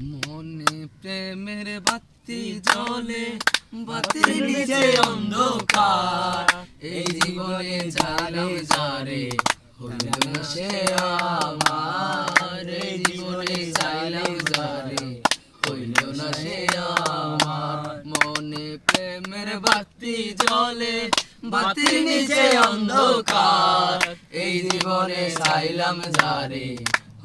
মনে প্রেমের বাতি জ্বলে বাতির নিচে অন্ধকার। এই জীবনে চাইলাম যারে হইল না সে আমার। এই জীবনে চাইলাম হইল না সে আমার। মনে প্রেমের বাতি জ্বলে বাতির নিচে অন্ধকার। এই জীবনে চাইলাম যারে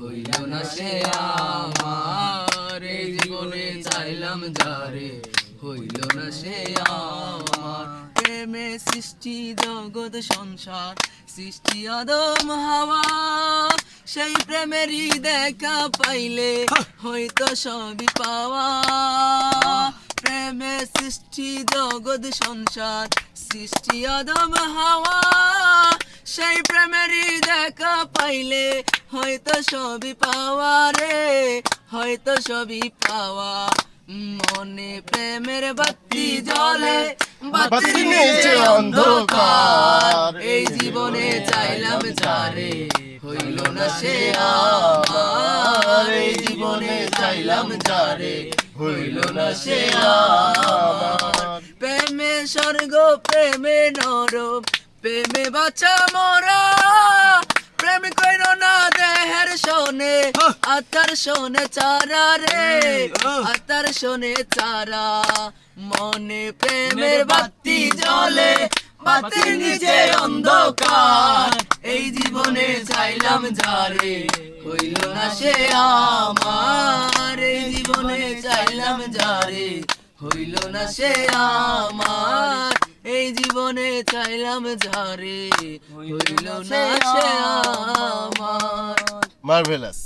হইল না সে আমার জীবনে চাইলাম যারে। হইল না সে আমার, প্রেমে সৃষ্টি, জগৎ, সংসার, সৃষ্টি, আদম, হাওয়া। সেই প্রেমেরই দেখা পাইলে হয়তো সবই পাওয়া। প্রেমে সৃষ্টি, জগৎ, সংসার, সৃষ্টি, আদম, হাওয়া। সেই প্রেমেরই দেখা পাইলে হয়তো সবই পাওয়া রে হয়তো সবই পাওয়া। মনে প্রেমের বাতি জলে নিচে অন্ধকার। এই জীবনে চাইলাম যারে হইল না সে আমার। এই জীবনে চাইলাম যারে হইল না সে আমার। প্রেমে স্বর্গ প্রেমে নরম প্রেমে বাচ্চা মরা প্রেম কইর না দেহের শোনে আতার শোনে চারা রে আতার শোনে চারা। মনে প্রেমের বাতি জ্বলে বাতির নিচে অন্ধকার। এই জীবনে চাইলাম যারে হইল না সে আমার। এই জীবনে চাইলাম যারে হইল না সে আমার। এই জীবনে চাইলাম যারে হইল না সে আমার। মার্ভেলাস